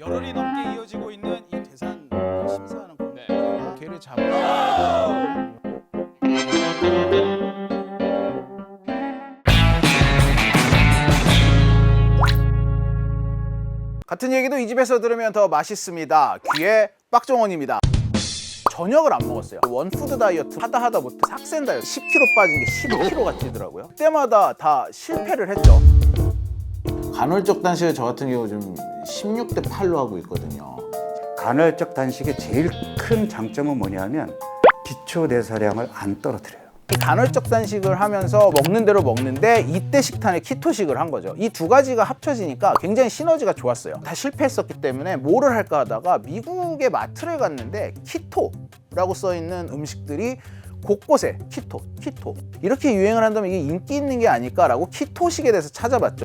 열흘이 넘게 이어지고 있는 이 대산 심사하는 거. 네. 개를 잡아. 같은 얘기도 이 집에서 들으면 더 맛있습니다. 귀의 빡정원입니다. 저녁을 안 먹었어요. 원푸드 다이어트 하다 하다 못해 삭센 다이어트 10kg 빠진 게 15kg가 찌더라고요. 그때마다 다 실패를 했죠. 간헐적 단식을 저 같은 경우 좀 16대 8로 하고 있거든요. 간헐적 단식의 제일 큰 장점은 뭐냐면 기초 대사량을 안 떨어뜨려요. 이 간헐적 단식을 하면서 먹는 대로 먹는데 이때 식단에 키토식을 한 거죠. 이 두 가지가 합쳐지니까 굉장히 시너지가 좋았어요. 다 실패했었기 때문에 뭐를 할까 하다가 미국의 마트를 갔는데 키토라고 써 있는 음식들이 곳곳에 키토, 키토 이렇게 유행을 한다면 이게 인기 있는 게 아닐까라고 키토식에 대해서 찾아봤죠.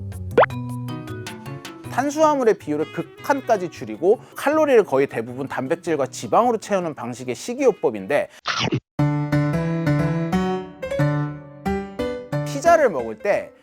탄수화물의 비율을 극한까지 줄이고 칼로리를 거의 대부분 단백질과 지방으로 채우는 방식의 식이요법인데 피자를 먹을 때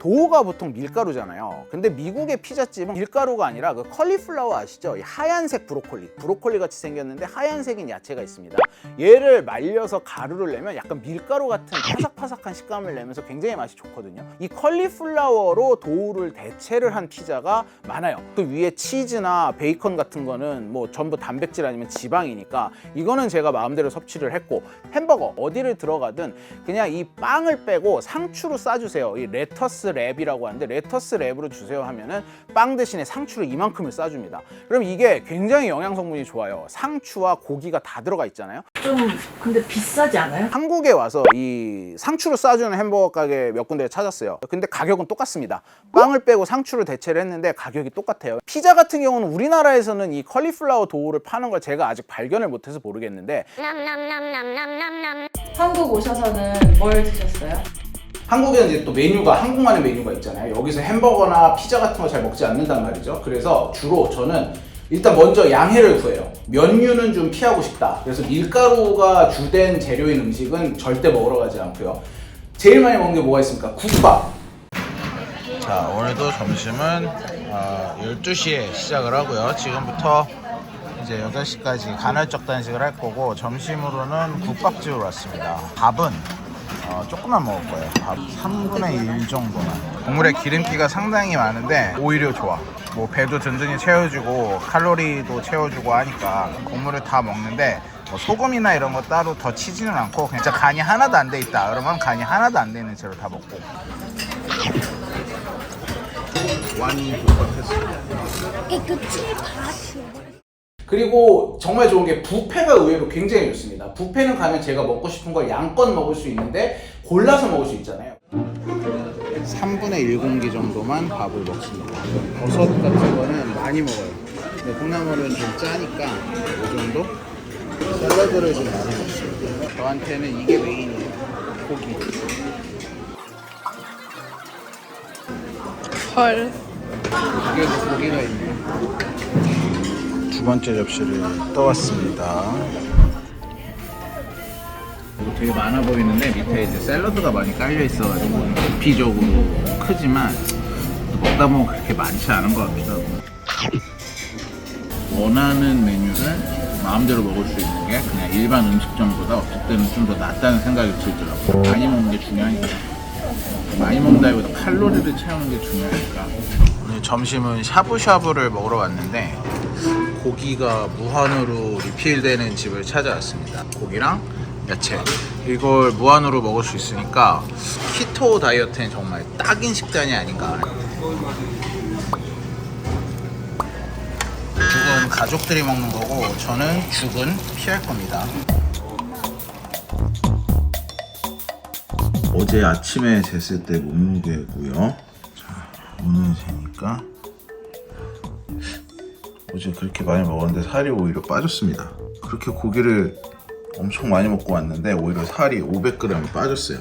도우가 보통 밀가루잖아요. 근데 미국의 피자집은 밀가루가 아니라 그 컬리플라워 아시죠? 이 하얀색 브로콜리. 브로콜리 같이 생겼는데 하얀색인 야채가 있습니다. 얘를 말려서 가루를 내면 약간 밀가루 같은 파삭파삭한 식감을 내면서 굉장히 맛이 좋거든요. 이 컬리플라워로 도우를 대체를 한 피자가 많아요. 그 위에 치즈나 베이컨 같은 거는 뭐 전부 단백질 아니면 지방이니까 이거는 제가 마음대로 섭취를 했고 햄버거 어디를 들어가든 그냥 이 빵을 빼고 상추로 싸주세요. 이 레터스 랩이라고 하는데 레터스 랩으로 주세요 하면은 빵 대신에 상추를 이만큼을 싸줍니다. 그럼 이게 굉장히 영양 성분이 좋아요. 상추와 고기가 다 들어가 있잖아요. 좀 근데 비싸지 않아요? 한국에 와서 이 상추를 싸주는 햄버거 가게 몇 군데 찾았어요. 근데 가격은 똑같습니다. 빵을 빼고 상추를 대체를 했는데 가격이 똑같아요. 피자 같은 경우는 우리나라에서는 이 컬리플라워 도우를 파는 걸 제가 아직 발견을 못해서 모르겠는데 한국 오셔서는 뭘 드셨어요? 한국에는 이제 또 메뉴가 한국만의 메뉴가 있잖아요. 여기서 햄버거나 피자 같은 거 잘 먹지 않는단 말이죠. 그래서 주로 저는 일단 먼저 양해를 구해요. 면류는 좀 피하고 싶다. 그래서 밀가루가 주된 재료인 음식은 절대 먹으러 가지 않고요. 제일 많이 먹는 게 뭐가 있습니까? 국밥. 자, 오늘도 점심은 어, 12시에 시작을 하고요. 지금부터 이제 8시까지 간헐적 단식을 할 거고 점심으로는 국밥집으로 왔습니다. 밥은 어, 조금만 먹을 거예요. 밥 3분의 1 정도만. 국물에 기름기가 상당히 많은데 오히려 좋아. 뭐 배도 든든히 채워주고 칼로리도 채워주고 하니까 국물을 다 먹는데 뭐 소금이나 이런 거 따로 더 치지는 않고 진짜 간이 하나도 안 돼 있다. 그러면 간이 하나도 안 되는 채로 다 먹고. 완 국밥했습니다. 그리고 정말 좋은 게 뷔페가 의외로 굉장히 좋습니다. 뷔페는 가면 제가 먹고 싶은 걸 양껏 먹을 수 있는데 골라서 먹을 수 있잖아요. 3분의 1공기 정도만 밥을 먹습니다. 버섯 같은 거는 많이 먹어요. 근데 콩나물은 좀 짜니까 이 정도? 샐러드를 좀 많이 먹습니다. 저한테는 이게 메인이에요. 고기. 헐. 이게 고기가 있네요. 두 번째 접시를 떠왔습니다. 이거 되게 많아 보이는데 밑에 이제 샐러드가 많이 깔려 있어가지고 부피적으로 크지만 먹다 보면 그렇게 많지 않은 것 같기도 하고 원하는 메뉴를 마음대로 먹을 수 있는 게 그냥 일반 음식점보다 어떨 때는 좀 더 낫다는 생각이 들더라고요. 많이 먹는 게 중요하니까. 많이 먹는다기보다 칼로리를 채우는 게 중요하니까. 오늘 점심은 샤브샤브를 먹으러 왔는데 고기가 무한으로 리필되는 집을 찾아왔습니다. 고기랑 야채. 이걸 무한으로 먹을 수 있으니까 키토 다이어트엔 정말 딱인 식단이 아닌가. 죽은 가족들이 먹는 거고 저는 죽은 피할 겁니다. 어제 아침에 쟀을 때 몸무게고요. 자, 오늘 재니까 어제 그렇게 많이 먹었는데 살이 오히려 빠졌습니다. 그렇게 고기를 엄청 많이 먹고 왔는데 오히려 살이 500g 빠졌어요.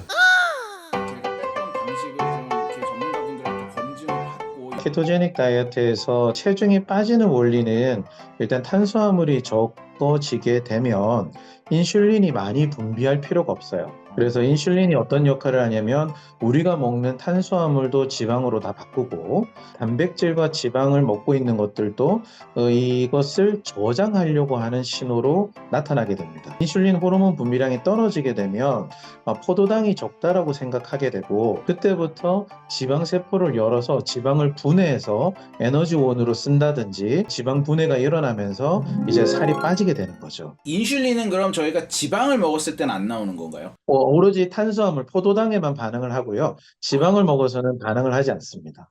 케토제닉 다이어트에서 체중이 빠지는 원리는 일단 탄수화물이 적어지게 되면 인슐린이 많이 분비할 필요가 없어요. 그래서 인슐린이 어떤 역할을 하냐면 우리가 먹는 탄수화물도 지방으로 다 바꾸고 단백질과 지방을 먹고 있는 것들도 어, 이것을 저장하려고 하는 신호로 나타나게 됩니다. 인슐린 호르몬 분비량이 떨어지게 되면 어, 포도당이 적다라고 생각하게 되고 그때부터 지방 세포를 열어서 지방을 분해해서 에너지원으로 쓴다든지 지방 분해가 일어나면서 이제 살이 빠지게 되는 거죠. 인슐린은 그럼 저희가 지방을 먹었을 때는 안 나오는 건가요? 어, 오로지 탄수화물, 포도당에만 반응을 하고요. 지방을 먹어서는 반응을 하지 않습니다.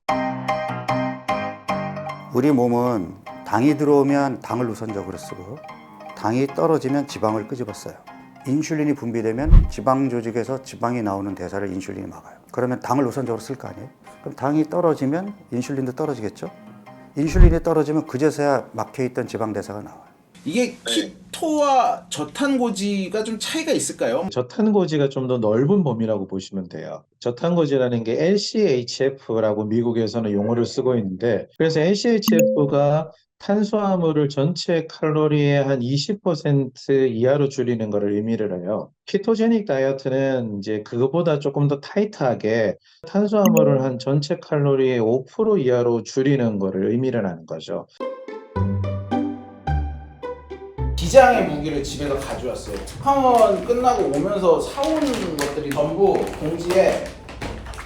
우리 몸은 당이 들어오면 당을 우선적으로 쓰고 당이 떨어지면 지방을 끄집어 써요. 인슐린이 분비되면 지방 조직에서 지방이 나오는 대사를 인슐린이 막아요. 그러면 당을 우선적으로 쓸 거 아니에요? 그럼 당이 떨어지면 인슐린도 떨어지겠죠? 인슐린이 떨어지면 그제서야 막혀 있던 지방 대사가 나와요. 이게 키토와 저탄고지가 좀 차이가 있을까요? 저탄고지가 좀 더 넓은 범위라고 보시면 돼요. 저탄고지라는 게 LCHF라고 미국에서는 용어를 쓰고 있는데, 그래서 LCHF가 탄수화물을 전체 칼로리의 한 20% 이하로 줄이는 것을 의미를 해요. 키토제닉 다이어트는 이제 그거보다 조금 더 타이트하게 탄수화물을 한 전체 칼로리의 5% 이하로 줄이는 것을 의미를 하는 거죠. 비장의 무기를 집에서 가져왔어요. 특파원 끝나고 오면서 사온 것들이 전부 공지에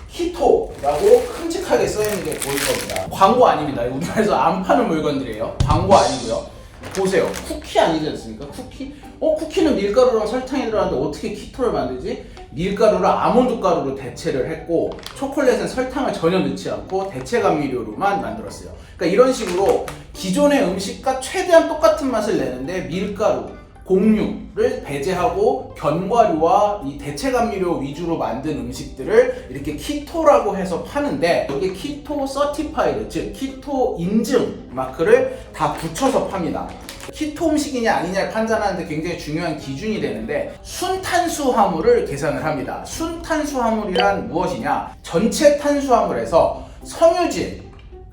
키토라고 큼직하게 써있는 게 보일 겁니다. 광고 아닙니다. 우리나라에서 안 파는 물건들이에요. 광고 아니고요. 보세요. 쿠키 아니지 않습니까? 쿠키? 어, 쿠키는 밀가루랑 설탕이 들어갔는데 어떻게 키토를 만들지? 밀가루를 아몬드 가루로 대체를 했고 초콜릿은 설탕을 전혀 넣지 않고 대체 감미료로만 만들었어요. 그러니까 이런 식으로 기존의 음식과 최대한 똑같은 맛을 내는데 밀가루, 곡류를 배제하고 견과류와 이 대체 감미료 위주로 만든 음식들을 이렇게 키토라고 해서 파는데 여기 키토 서티파이드 즉 키토 인증 마크를 다 붙여서 팝니다. 키토 음식이냐 아니냐를 판단하는데 굉장히 중요한 기준이 되는데 순탄수화물을 계산을 합니다. 순탄수화물이란 무엇이냐? 전체 탄수화물에서 섬유질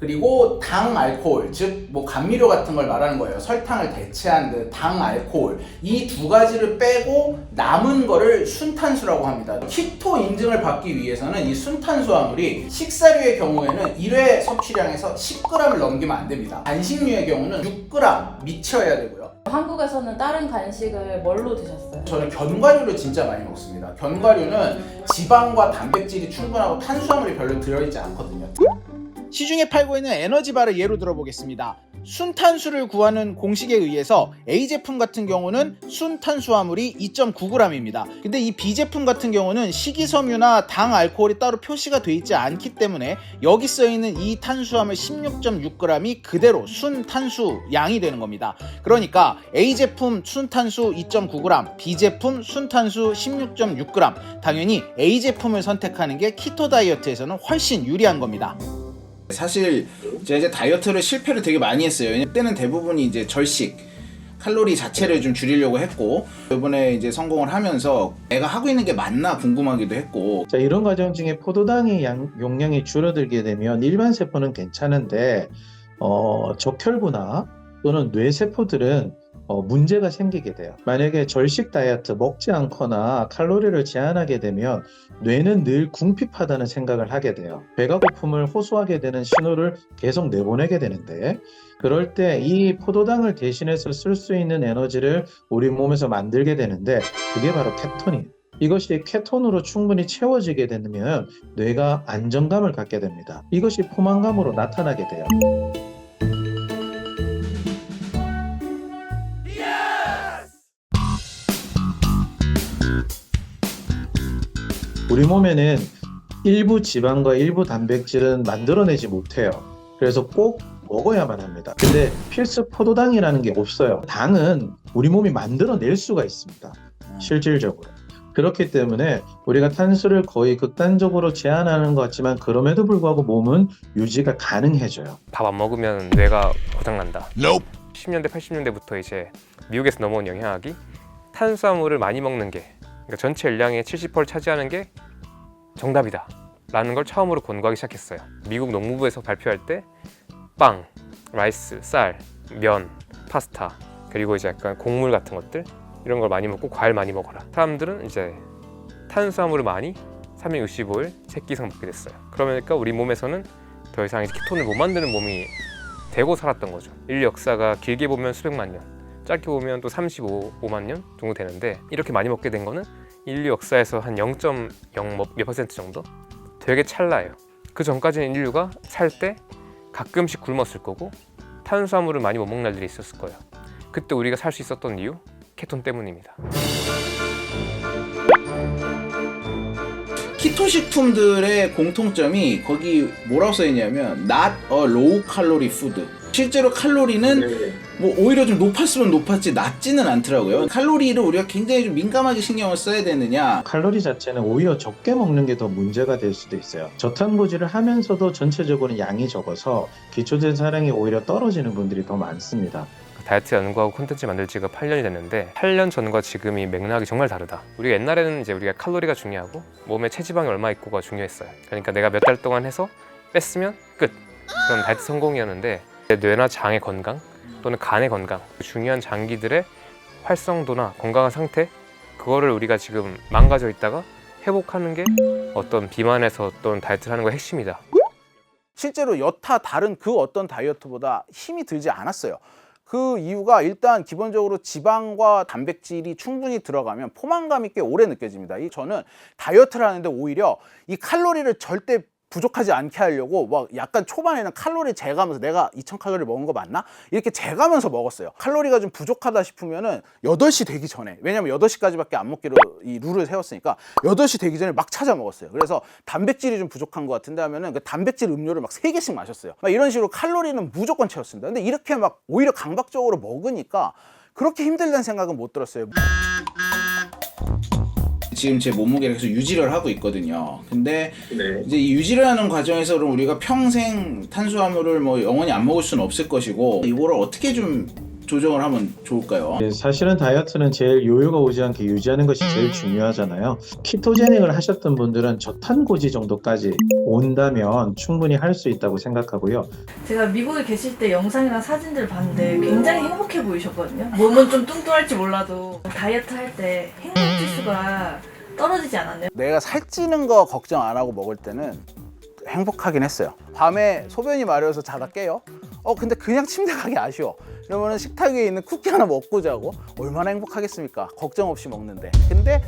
그리고 당 알코올 즉 뭐 감미료 같은 걸 말하는 거예요. 설탕을 대체한 그당 알코올 이 두 가지를 빼고 남은 거를 순탄수라고 합니다. 키토 인증을 받기 위해서는 이 순탄수화물이 식사류의 경우에는 1회 섭취량에서 10g을 넘기면 안 됩니다. 간식류의 경우는 6g 미쳐야 되고요. 한국에서는 다른 간식을 뭘로 드셨어요? 저는 견과류를 진짜 많이 먹습니다. 견과류는 지방과 단백질이 충분하고 탄수화물이 별로 들어있지 않거든요. 시중에 팔고 있는 에너지바를 예로 들어보겠습니다. 순탄수를 구하는 공식에 의해서 A 제품 같은 경우는 순탄수화물이 2.9g입니다. 근데 이 B 제품 같은 경우는 식이섬유나 당 알코올이 따로 표시가 되어 있지 않기 때문에 여기 써 있는 이 탄수화물 16.6g이 그대로 순탄수 양이 되는 겁니다. 그러니까 A 제품 순탄수 2.9g, B 제품 순탄수 16.6g. 당연히 A 제품을 선택하는 게 키토 다이어트에서는 훨씬 유리한 겁니다. 사실 제가 이제 다이어트를 실패를 되게 많이 했어요. 왜냐면 그때는 대부분이 이제 절식 칼로리 자체를 좀 줄이려고 했고 이번에 이제 성공을 하면서 내가 하고 있는 게 맞나 궁금하기도 했고 자, 이런 과정 중에 포도당의 양- 용량이 줄어들게 되면 일반 세포는 괜찮은데 어, 적혈구나 또는 뇌세포들은 어, 문제가 생기게 돼요. 만약에 절식 다이어트 먹지 않거나 칼로리를 제한하게 되면 뇌는 늘 궁핍하다는 생각을 하게 돼요. 배가 고픔을 호소하게 되는 신호를 계속 내보내게 되는데 그럴 때 이 포도당을 대신해서 쓸 수 있는 에너지를 우리 몸에서 만들게 되는데 그게 바로 케톤이에요. 이것이 케톤으로 충분히 채워지게 되면 뇌가 안정감을 갖게 됩니다. 이것이 포만감으로 나타나게 돼요. 우리 몸에는 일부 지방과 일부 단백질은 만들어내지 못해요. 그래서 꼭 먹어야만 합니다. 근데 필수 포도당이라는 게 없어요. 당은 우리 몸이 만들어낼 수가 있습니다. 실질적으로. 그렇기 때문에 우리가 탄수를 거의 극단적으로 제한하는 것 같지만 그럼에도 불구하고 몸은 유지가 가능해져요. 밥 안 먹으면 뇌가 고장난다. 10년대 80년대부터 이제 미국에서 넘어온 영향학이 탄수화물을 많이 먹는 게 그러니까 전체 열량의 70%를 차지하는 게 정답이다. 라는 걸 처음으로 권고하기 시작했어요. 미국 농무부에서 발표할 때 빵, 라이스, 쌀, 면, 파스타 그리고 이제 약간 곡물 같은 것들 이런 걸 많이 먹고 과일 많이 먹어라. 사람들은 이제 탄수화물을 많이 365일 세끼 이상 먹게 됐어요. 그러니까 우리 몸에서는 더 이상 키톤을 못 만드는 몸이 되고 살았던 거죠. 인류 역사가 길게 보면 수백만 년, 짧게 보면 또 35만 년 정도 되는데 이렇게 많이 먹게 된 거는 인류 역사에서 한 0.0몇 퍼센트 정도? 되게 찰나예요. 그 전까지는 인류가 살 때 가끔씩 굶었을 거고 탄수화물을 많이 못 먹는 날들이 있었을 거예요. 그때 우리가 살 수 있었던 이유 케톤 때문입니다. 키토 식품들의 공통점이 거기 뭐라고 써 있냐면 not a low calorie food. 실제로 칼로리는 뭐 오히려 좀 높았으면 높았지 낮지는 않더라고요. 칼로리를 우리가 굉장히 좀 민감하게 신경을 써야 되느냐. 칼로리 자체는 오히려 적게 먹는 게 더 문제가 될 수도 있어요. 저탄고지를 하면서도 전체적으로 양이 적어서 기초대사량이 오히려 떨어지는 분들이 더 많습니다. 다이어트 연구하고 콘텐츠 만들 지가 8년이 됐는데 8년 전과 지금이 맥락이 정말 다르다. 우리가 옛날에는 이제 우리가 칼로리가 중요하고 몸에 체지방이 얼마 있고가 중요했어요. 그러니까 내가 몇 달 동안 해서 뺐으면 끝. 그럼 다이어트 성공이었는데 내 뇌나 장의 건강 또는 간의 건강 중요한 장기들의 활성도나 건강한 상태 그거를 우리가 지금 망가져 있다가 회복하는 게 어떤 비만에서 어떤 다이어트를 하는 거 핵심이다. 실제로 여타 다른 그 어떤 다이어트보다 힘이 들지 않았어요. 그 이유가 일단 기본적으로 지방과 단백질이 충분히 들어가면 포만감이 꽤 오래 느껴집니다. 이 저는 다이어트를 하는데 오히려 이 칼로리를 절대 부족하지 않게 하려고 막 약간 초반에는 칼로리 재가면서 내가 2000칼로리 먹은 거 맞나? 이렇게 재가면서 먹었어요. 칼로리가 좀 부족하다 싶으면은 8시 되기 전에 왜냐면 8시까지밖에 안 먹기로 이 룰을 세웠으니까 8시 되기 전에 막 찾아 먹었어요. 그래서 단백질이 좀 부족한 것 같은데 하면은 그 단백질 음료를 막 3개씩 마셨어요. 막 이런 식으로 칼로리는 무조건 채웠습니다. 근데 이렇게 막 오히려 강박적으로 먹으니까 그렇게 힘들다는 생각은 못 들었어요. 지금 제 몸무게를 계속 유지를 하고 있거든요. 근데 이제 이 유지를 하는 과정에서 그럼 우리가 평생 탄수화물을 뭐 영원히 안 먹을 수는 없을 것이고 이거를 어떻게 좀 조정을 하면 좋을까요? 네, 사실은 다이어트는 제일 요요가 오지 않게 유지하는 것이 제일 중요하잖아요. 키토제닉을 하셨던 분들은 저탄고지 정도까지 온다면 충분히 할 수 있다고 생각하고요. 제가 미국에 계실 때 영상이나 사진들을 봤는데 굉장히 행복해 보이셨거든요. 몸은 좀 뚱뚱할지 몰라도 다이어트 할 때 행복 지수가 떨어지지 않았네요. 내가 살찌는 거 걱정 안 하고 먹을 때는 행복하긴 했어요. 밤에 소변이 마려워서 자다 깨요. 어 근데 그냥 침대 가기 아쉬워. 그러면은 식탁 위에 있는 쿠키 하나 먹고 자고 얼마나 행복하겠습니까? 걱정 없이 먹는데. 근데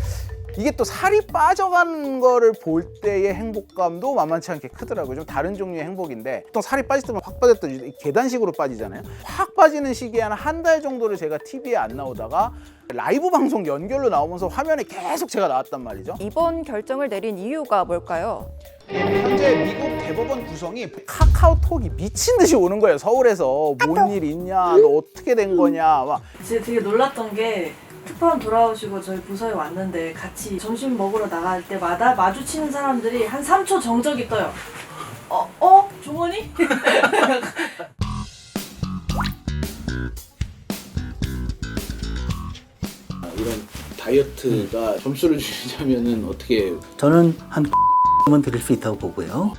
이게 또 살이 빠져가는 거를 볼 때의 행복감도 만만치 않게 크더라고요. 좀 다른 종류의 행복인데 보통 살이 빠질 때면 확 빠졌던 계단식으로 빠지잖아요. 확 빠지는 시기에 한한달 정도를 제가 TV에 안 나오다가 라이브 방송 연결로 나오면서 화면에 계속 제가 나왔단 말이죠. 이번 결정을 내린 이유가 뭘까요? 현재 미국 대법원 구성이 카카오톡이 미친 듯이 오는 거예요. 서울에서 뭔 일 있냐, 너 어떻게 된 거냐, 막 제가 되게 놀랐던 게 특파원 돌아오시고 저희 부서에 왔는데 같이 점심 먹으러 나갈 때마다 마주치는 사람들이 한 3초 정적이 떠요. 어? 어? 종원이? 이런 다이어트가 점수를 주자면은 어떻게 저는 한 만 드릴 수 있다고 보고요.